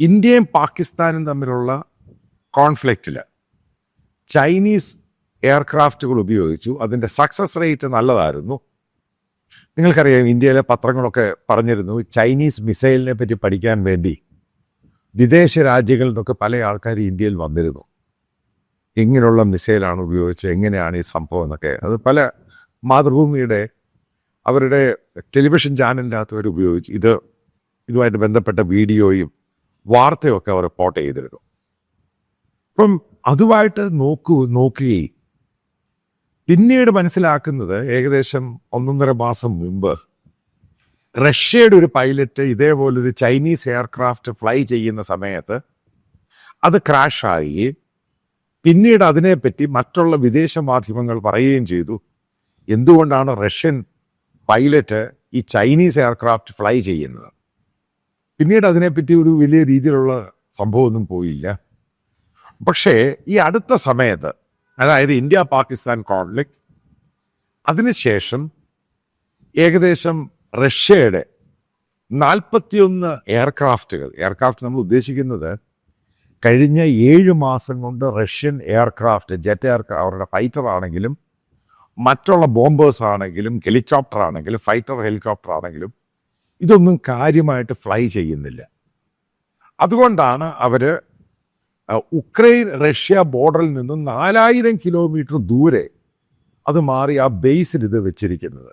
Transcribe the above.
ഇന്ത്യയും പാകിസ്ഥാനും തമ്മിലുള്ള കോൺഫ്ലിക്റ്റിൽ ചൈനീസ് എയർക്രാഫ്റ്റുകൾ ഉപയോഗിച്ചു. അതിന്റെ സക്സസ് റേറ്റ് നല്ലതായിരുന്നു. നിങ്ങൾക്കറിയാം ഇന്ത്യയിലെ പത്രങ്ങളൊക്കെ പറഞ്ഞിരുന്നു ചൈനീസ് മിസൈലിനെ പറ്റി പഠിക്കാൻ വേണ്ടി വിദേശ രാജ്യങ്ങളിൽ നിന്നൊക്കെ പല ആൾക്കാർ ഇന്ത്യയിൽ വന്നിരുന്നു. എങ്ങനെയുള്ള മിസൈലാണ് ഉപയോഗിച്ചത് എങ്ങനെയാണ് ഈ സംഭവം എന്നൊക്കെ. അത് പല മാതൃഭൂമിയുടെ അവരുടെ ടെലിവിഷൻ ചാനലിനകത്ത് അവർ ഉപയോഗിച്ചു. ഇത് ഇതുമായിട്ട് ബന്ധപ്പെട്ട വീഡിയോയും വാർത്തയൊക്കെ അവർ റിപ്പോർട്ട് ചെയ്തിരുന്നു. അപ്പം അതുമായിട്ട് നോക്കൂ നോക്കുകയും പിന്നീട് മനസ്സിലാക്കുന്നത് ഏകദേശം ഒന്നൊന്നര മാസം മുമ്പ് റഷ്യയുടെ ഒരു പൈലറ്റ് ഇതേപോലൊരു ചൈനീസ് എയർക്രാഫ്റ്റ് ഫ്ലൈ ചെയ്യുന്ന സമയത്ത് അത് ക്രാഷായി. പിന്നീട് അതിനെപ്പറ്റി മറ്റുള്ള വിദേശ മാധ്യമങ്ങൾ പറയുകയും ചെയ്തു. എന്തുകൊണ്ടാണ് റഷ്യൻ പൈലറ്റ് ഈ ചൈനീസ് എയർക്രാഫ്റ്റ് ഫ്ലൈ ചെയ്യുന്നത്? പിന്നീട് അതിനെപ്പറ്റി ഒരു വലിയ രീതിയിലുള്ള സംഭവമൊന്നും പോയില്ല. പക്ഷേ ഈ അടുത്ത സമയത്ത് അതായത് ഇന്ത്യ പാകിസ്ഥാൻ കോൺഫ്ലിക്റ്റ് അതിനുശേഷം ഏകദേശം റഷ്യയുടെ നാൽപ്പത്തിയൊന്ന് എയർക്രാഫ്റ്റുകൾ എയർക്രാഫ്റ്റ് നമ്മൾ ഉദ്ദേശിക്കുന്നത് കഴിഞ്ഞ ഏഴ് മാസം കൊണ്ട് റഷ്യൻ എയർക്രാഫ്റ്റ് ജെറ്റ് എയർക്രാഫ്റ്റ് അവരുടെ ഫൈറ്റർ ആണെങ്കിലും മറ്റുള്ള ബോംബേഴ്സ് ആണെങ്കിലും ഹെലികോപ്റ്റർ ആണെങ്കിലും ഫൈറ്റർ ഹെലികോപ്റ്റർ ആണെങ്കിലും ഇതൊന്നും കാര്യമായിട്ട് ഫ്ലൈ ചെയ്യുന്നില്ല. അതുകൊണ്ടാണ് അവർ ഉക്രൈൻ റഷ്യ ബോർഡറിൽ നിന്ന് നാലായിരം കിലോമീറ്റർ ദൂരെ അത് മാറി ആ ബേസിൽ ഇത് വെച്ചിരിക്കുന്നത്.